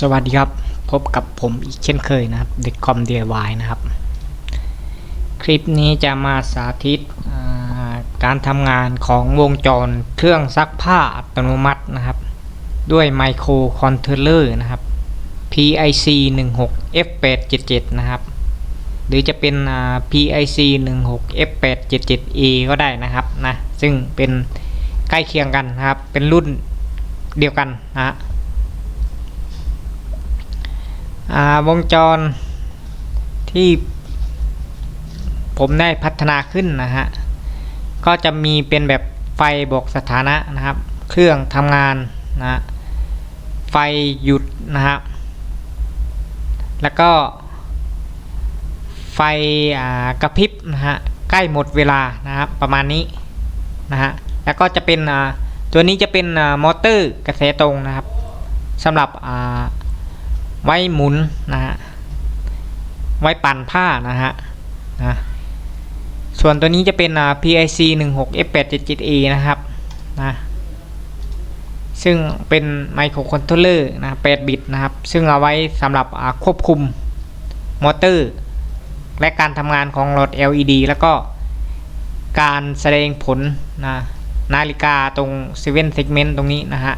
สวัสดีครับ พบกับผมอีกเช่นเคยนะครับเด็กคอม DIY นะครับ คลิปนี้จะมาสาธิตาการทำงานของวงจรเครื่องซักผ้าอัตโนมัตินะครับ ด้วยไมโครคอนโทรลเลอร์นะครับ PIC 16 F877 นะครับ หรือจะเป็นอ่า PIC 16 F877A ก็ได้นะครับนะซึ่งเป็นใกล้เคียงกันนะครับ เป็นรุ่นเดียวกันนะฮะ วงจรที่ผมได้พัฒนาขึ้นนะฮะ ก็จะมีเป็นแบบไฟบอกสถานะนะครับ เครื่องทำงานนะไฟหยุดนะครับ แล้วก็ไฟกระพริบนะฮะ ใกล้หมดเวลานะครับ ประมาณนี้นะฮะ แล้วก็จะเป็นตัวนี้จะเป็นมอเตอร์กระแสตรงนะครับสำหรับอ่า ไว้หมุนนะฮะไว้ปั่นผ้านะฮะนะส่วนตัวนี้จะเป็นอ่า PIC 16 F877A นะครับนะซึ่งเป็นไมโครคอนโทรลเลอร์นะ8บิตนะครับ ซึ่งเอาไว้สำหรับควบคุมมอเตอร์ และการทำงานของหลอด LED แล้วก็การแสดงผลนะนาฬิกาตรง7 segment ตรงนี้นะฮะ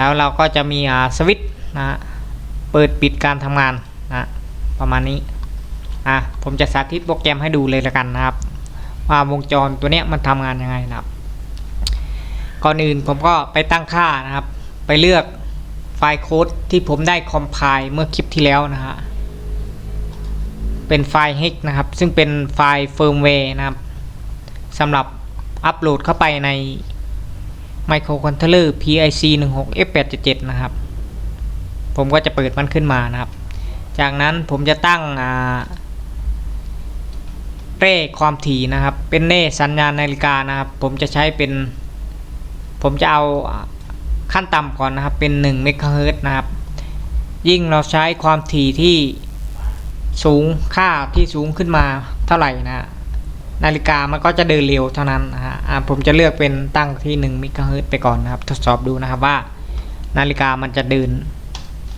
แล้วเราก็จะมีสวิตช์นะเปิดปิดการทำงานนะประมาณนี้อะผมจะสาธิตโปรแกรมให้ดูเลยละกันนะครับว่าวงจรตัวเนี้ยมันทำงานยังไงนะครับ ก่อนอื่นผมก็ไปตั้งค่านะครับ ไปเลือกไฟล์โค้ดที่ผมได้คอมไพล์เมื่อคลิปที่แล้วนะฮะเป็นไฟล์ hex นะครับ ซึ่งเป็นไฟล์เฟิร์มแวร์นะครับสำหรับอัปโหลดเข้าไปใน ไมโครคอนโทรลเลอร์ PIC 16 F877 นะครับ ผมก็จะเปิดมันขึ้นมานะครับ จากนั้นผมจะตั้งเร่ความถี่นะครับ เป็นเร่สัญญาณนาฬิกานะครับ ผมจะใช้เป็น ผมจะเอาขั้นต่ำก่อนนะครับ เป็น1เมกะเฮิรตนะครับ ยิ่งเราใช้ความถี่ที่สูงค่าที่สูงขึ้นมาเท่าไหร่นะ นาฬิกามันก็จะเดินเร็วเท่านั้นนะฮะผมจะเลือกเป็นตั้งที่1เมกะเฮิรตซ์ไปก่อนนะครับ ทดสอบดูนะครับว่า นาฬิกามันจะเดิน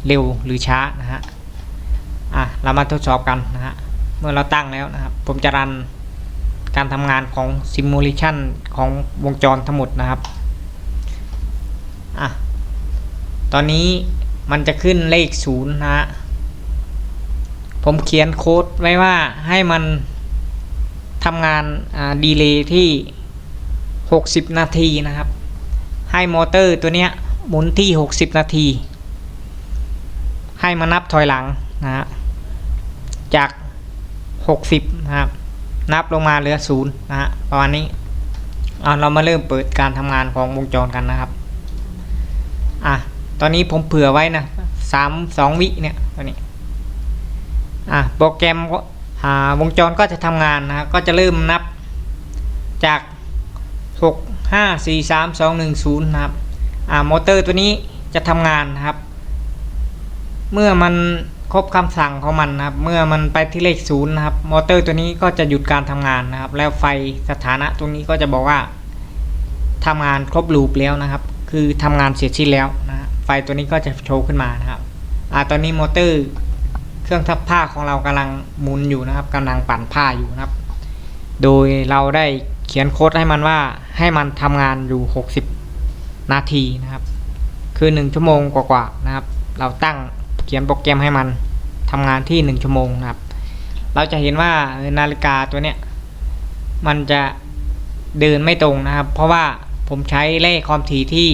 เร็วหรือช้านะฮะอะเรามาทดสอบกันนะฮะเมื่อเราตั้งแล้วนะครับผมจะรันการทำงานของซิมูเลชันของวงจรทั้งหมดนะครับอะตอนนี้มันจะขึ้นเลขศูนย์นะฮะผมเขียนโค้ดไว้ว่าให้มัน ทำงานดีเลย์ที่ 60 นาทีนะครับ ให้มอเตอร์ตัวเนี้ยหมุนที่ 60 นาที ให้มานับถอยหลังนะฮะจาก 60 นะครับ นับลงมาเหลือ0นะฮะประมาณนี้อะเรามาเริ่มเปิดการทำงานของวงจรกันนะครับอะตอนนี้ผมเผื่อไว้นะ3 2วิเนี่ยตัวนี้อะโปรแกรมก็ วงจรก็จะทำงานนะก็จะเริ่มนับจาก 6 5 4 3 2 1 0นะครับมอเตอร์ตัวนี้จะทำงานนะครับ เมื่อมันครบคำสั่งของมันนะครับ เมื่อมันไปที่เลขศูนย์นะครับ มอเตอร์ตัวนี้ก็จะหยุดการทำงานนะครับ แล้วไฟสถานะตรงนี้ก็จะบอกว่าทำงานครบลูปแล้วนะครับ คือทำงานเสร็จสิ้นแล้วนะฮะไฟตัวนี้ก็จะโชว์ขึ้นมานะครับอ่าตอนนี้มอเตอร์ เครื่องทับผ้าของเรากำลังหมุนอยู่นะครับกำลังปั่นผ้าอยู่นะครับ โดยเราได้เขียนโค้ดให้มันว่าให้มันทำงานอยู่ 60 นาทีนะครับ คือ 1 ชั่วโมงกว่าๆนะครับ เราตั้งเขียนโปรแกรมให้มันทำงานที่ 1 ชั่วโมงนะครับ เราจะเห็นว่านาฬิกาตัวเนี้ยมันจะเดินไม่ตรงนะครับ เพราะว่าผมใช้เลขความถี่ที่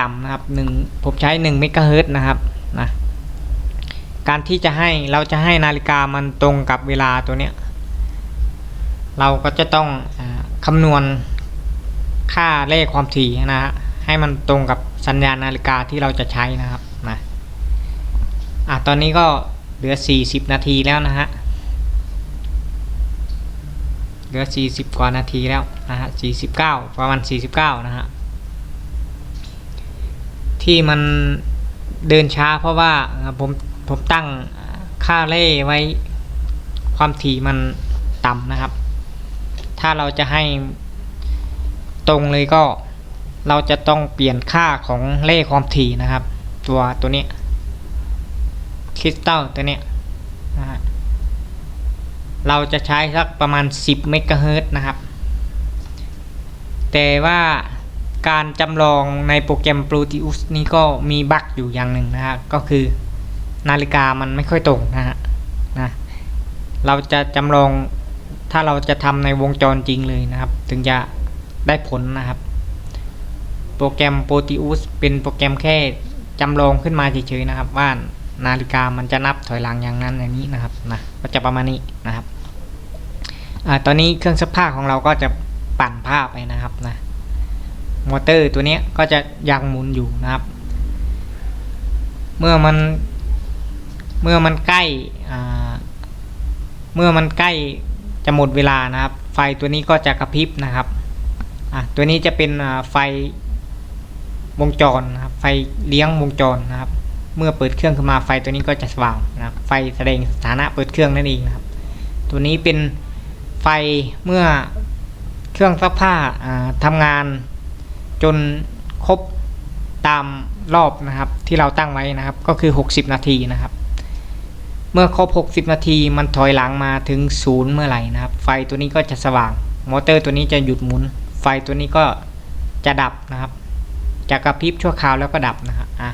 ต่ำนะครับหนึ่งผมใช้1เมกะเฮิรตซ์นะครับนะ การที่จะให้เราจะให้นาฬิกามันตรงกับเวลาตัวเนี้ยเราก็จะต้องอคำนวณค่าเลขความถี่นะฮะให้มันตรงกับสัญญาณนาฬิกาที่เราจะใช้นะครับนะอะตอนนี้ก็เหลือ 40 นาทีแล้วนะฮะเหลือ 40 กว่านาทีแล้วนะฮะ49 ประมาณ 49 นะฮะที่มันเดินช้าเพราะว่าผม ผมตั้งค่าเล่ไว้ความถี่มันต่ำนะครับ ถ้าเราจะให้ตรงเลยก็เราจะต้องเปลี่ยนค่าของเลขความถี่นะครับ ตัวตัวนี้คริสตัลตัวนี้นะฮะเราจะใช้สักประมาณ 10 เมกะเฮิรตซ์นะครับ แต่ว่าการจำลองในโปรแกรม Proteus นี่ก็มีบั๊กอยู่อย่างหนึ่งนะฮะก็คือ นาฬิกามันไม่ค่อยตรงนะฮะนะเราจะจำลองถ้าเราจะทำในวงจรจริงเลยนะครับ ถึงจะได้ผลนะครับ โปรแกรม Proteus เป็นโปรแกรมแค่จำลองขึ้นมาเฉยๆนะครับ ว่านาฬิกามันจะนับถอยหลังอย่างนั้นอย่างนี้นะครับนะก็จะประมาณนี้นะครับอ่าตอนนี้เครื่องซักผ้าของเราก็จะปั่นผ้าไปนะครับนะมอเตอร์ตัวนี้ก็จะยังหมุนอยู่นะครับ เมื่อมัน เมื่อมันใกล้เมื่อมันใกล้จะหมดเวลานะครับ ไฟตัวนี้ก็จะกระพริบนะครับตัวนี้จะเป็นไฟวงจรนะครับ ไฟเลี้ยงวงจรนะครับ เมื่อเปิดเครื่องขึ้นมาไฟตัวนี้ก็จะสว่างนะครับ ไฟแสดงสถานะเปิดเครื่องนั่นเองนะครับ ตัวนี้เป็นไฟเมื่อเครื่องซักผ้าอ่าทำงานจนครบตามรอบนะครับที่เราตั้งไว้นะครับ ก็คือ 60 นาทีนะครับ เมื่อครบ 60 นาทีมันถอยหลังมาถึงศูนย์เมื่อไหร่นะครับ ไฟตัวนี้ก็จะสว่าง มอเตอร์ตัวนี้จะหยุดหมุน ไฟตัวนี้ก็จะดับนะครับ จะกระพริบชั่วคราวแล้วก็ดับนะครับอะ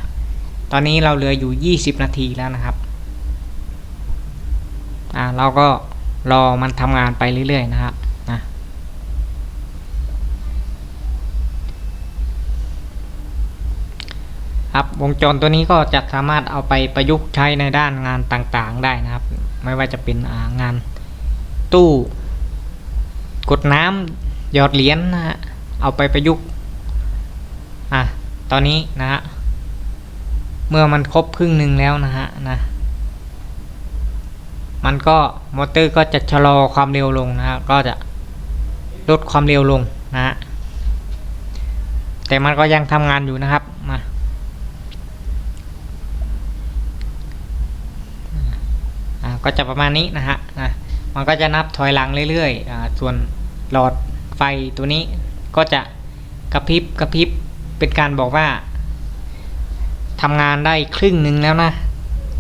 ตอนนี้เราเหลืออยู่ 20 นาทีแล้วนะครับอะเราก็รอมันทำงานไปเรื่อยๆนะครับ นะ ครับวงจรตัวนี้ก็จะสามารถเอาไปประยุกต์ใช้ในด้านงานต่างๆได้นะครับ ไม่ว่าจะเป็นงานตู้กดน้ำหยอดเหรียญนะฮะเอาไปประยุกต์อะตอนนี้นะฮะเมื่อมันครบครึ่งหนึ่งแล้วนะฮะนะมันก็มอเตอร์ก็จะชะลอความเร็วลงนะฮะก็จะลดความเร็วลงนะฮะแต่มันก็ยังทำงานอยู่นะครับ มา อ่า ก็จะประมาณนี้นะฮะนะมันก็จะนับถอยหลังเรื่อยๆอส่วนหลอดไฟตัวนี้ก็จะกระพริบกระพริบเป็นการบอกว่าทำงานได้ครึ่งหนึ่งแล้วนะ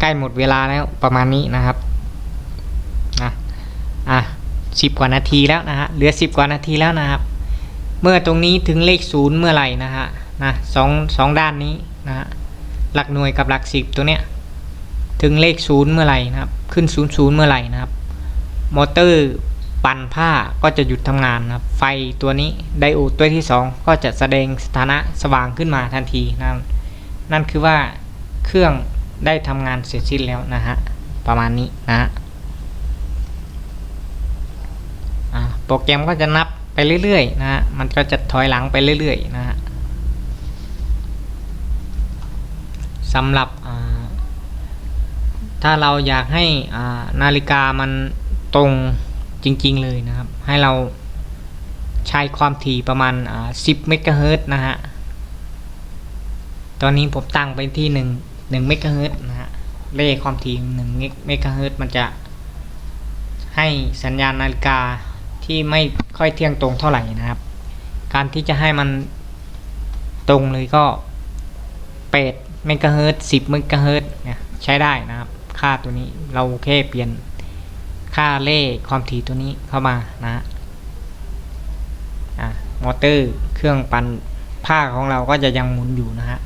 ใกล้หมดเวลาแล้วประมาณนี้นะครับนะอะสิบกว่านาทีแล้วนะฮะเหลือสิบกว่านาทีแล้วนะครับ เมื่อตรงนี้ถึงเลขศูนย์เมื่อไหร่นะฮะนะสองสองด้านนี้นะฮะหลักหน่วยกับหลักสิบตัวเนี้ย ถึงเลขศูนย์เมื่อไหร่นะครับ ขึ้นศูนย์ศูนย์เมื่อไหร่นะครับ มอเตอร์ปั่นผ้าก็จะหยุดทำงานนะครับ ไฟตัวนี้ไดโอดตัวที่สองก็จะแสดงสถานะสว่างขึ้นมาทันทีนะครับนั่นคือว่าเครื่องได้ทำงานเสร็จสิ้นแล้วนะฮะ ประมาณนี้นะฮะโปรแกรมก็จะนับไปเรื่อยๆนะฮะ มันก็จะถอยหลังไปเรื่อยๆนะฮะสำหรับอ่า ถ้าเราอยากให้นาฬิกามันตรงจริงๆเลยนะครับ ให้เราใช้ความถี่ประมาณ 10 เมกะเฮิรตนะฮะ ตอนนี้ผมตั้งไปที่หนึ่งหนึ่งเมกะเฮิรตนะฮะ เลขความถี่หนึ่งเมกะเฮิรตมันจะให้สัญญาณนาฬิกาที่ไม่ค่อยเที่ยงตรงเท่าไหร่นะครับ การที่จะให้มันตรงเลยก็เปดเมกะเฮิรตซ์สิบเมกะเฮิรตซ์เนี่ยใช้ได้นะครับ ค่าตัวนี้ เราแค่เปลี่ยนค่าเลขความถี่ตัวนี้เข้ามานะอ่ามอเตอร์เครื่องปั่นผ้าของเราก็จะยังหมุนอยู่นะฮะ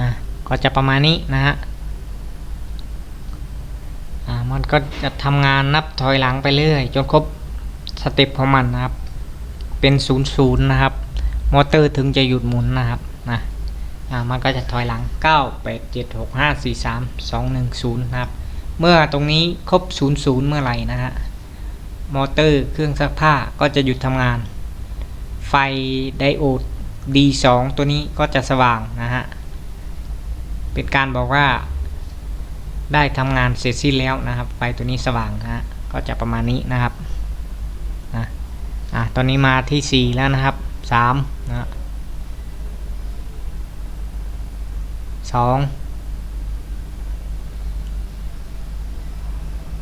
นะก็จะประมาณนี้นะฮะอ่ามันก็จะทำงานนับถอยหลังไปเรื่อย จนครบสเต็ปของมันนะครับ เป็นศูนย์ศูนย์นะครับ มอเตอร์ถึงจะหยุดหมุนนะครับนะอ่ามันก็จะถอยหลัง 9 8 7 6 5 4 3 2 1 0นะครับ เมื่อตรงนี้ครบ 0 0 เมื่อไหร่นะฮะ มอเตอร์เครื่องซักผ้าก็จะหยุดทำงาน ไฟไดโอด D2 ตัวนี้ก็จะสว่างนะฮะ เป็นการบอกว่า ได้ทำงานเสร็จสิ้นแล้วนะครับ ไฟตัวนี้สว่างนะฮะ ก็จะประมาณนี้นะครับนะอะตอนนี้มาที่ 4 แล้วนะครับ 3 นะสอง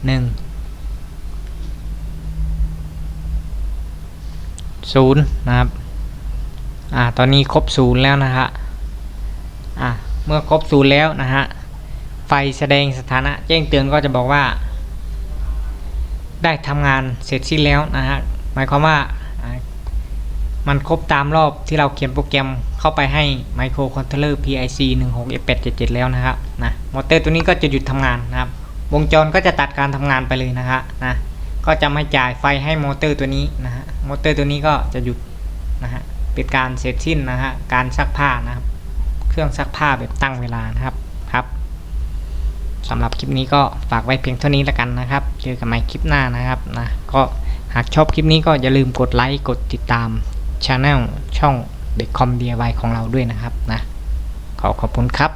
หนึ่งศูนย์นะครับ อ่า ตอนนี้ครบศูนย์แล้วนะฮะ อ่าเมื่อครบศูนย์แล้วนะฮะ ไฟแสดงสถานะแจ้งเตือนก็จะบอกว่า ได้ทำงานเสร็จสิ้นแล้วนะฮะ หมายความว่า มันครบตามรอบที่เราเขียนโปรแกรมเข้าไปให้ Microcontroller PIC 16F877 แล้วนะครับนะมอเตอร์ตัวนี้ก็จะหยุดทำงานนะครับ วงจรก็จะตัดการทำงานไปเลยนะฮะนะก็จะไม่จ่ายไฟให้มอเตอร์ตัวนี้นะฮะมอเตอร์ตัวนี้ก็จะหยุดนะฮะเป็นการเสร็จสิ้นนะฮะการซักผ้านะครับ เครื่องซักผ้าแบบตั้งเวลานะครับครับสำหรับคลิปนี้ก็ฝากไว้เพียงเท่านี้แล้วกันนะครับ เจอกันใหม่คลิปหน้านะครับนะก็หากชอบคลิปนี้ก็อย่าลืมกดไลค์กดติดตาม ช anel ช่องเด็กคอม DIY ของเราด้วยนะครับนะขอขอบคุณครับ